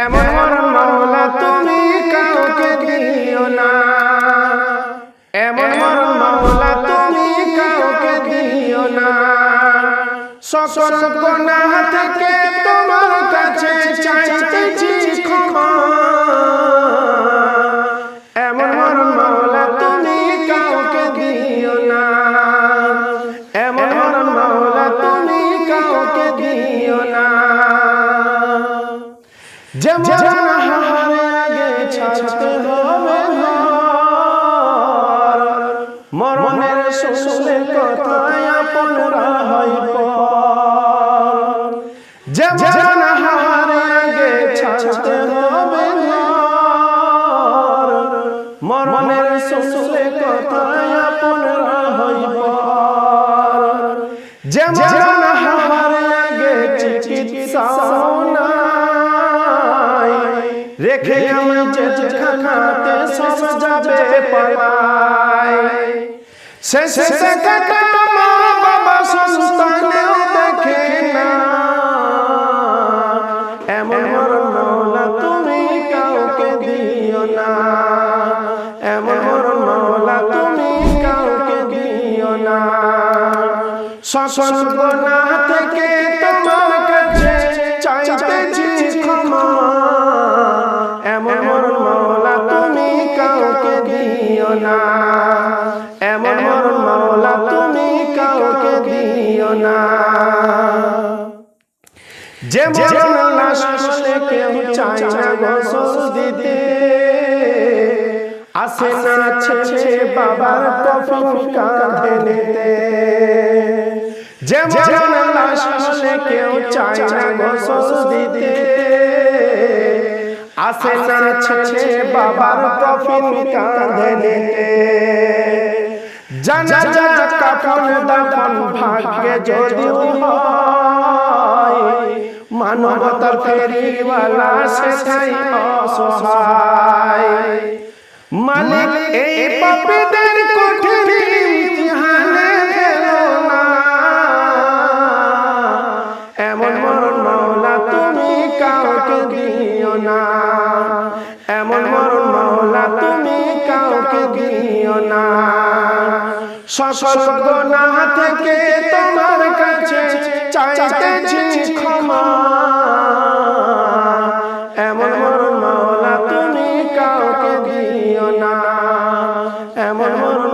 এমন মাওলা তুমি কাউকে দিও না। এমন মাওলা তুমি কাউকে দিও না। সকল গুনাহ থেকে তোমার কাছে চাইতেছি ক্ষমা। যেমন হারে আগে ছাড়তে হবে ঘর মরণের শুনলে কথায় আপনরা হয় পর। যেমন হারে আগে ছাড়তে হবে ঘর মরণের শুনলে কথায় আপনরা হয় পর। যেমন হারে আগে চিকিৎসা নাই রেখে আমি যেখানাতে সব যাবে পালাই। শেষ থেকে মা বাবা সন্তানেও দেখে না। এমন মরণ মাওলা তুমি কাউকে দিও না। এমন মরণ মাওলা তুমি কাউকে দিও না। সকল গুনাহ থেকে তোমার না। যেমন লাশ কেউ চায় না গোসল দিতে। আসে না ছেলে বাবার কফিন কাঁধে নিতে যেমন লাশ কেউ চায় না গোসল দিতে। আসে না ছেলে বাবার কফিন কাঁধে নিতে জানা কাফন দাফন ভাগ্যে যদি হয়, মানবতার ফেরিওয়ালা অসহায়। মালিক এই পাপীদের না। এমন মরণ মাওলা তুমি কাউকে দিও না। এমন মরণ মাওলা তুমি কাউকে দিও না। সকল গোনা থেকে তোমার কাছে চাইতেছি ক্ষমা। এমন মরণ মাওলা, তুমি কাউকে দিও না। এমন মরণ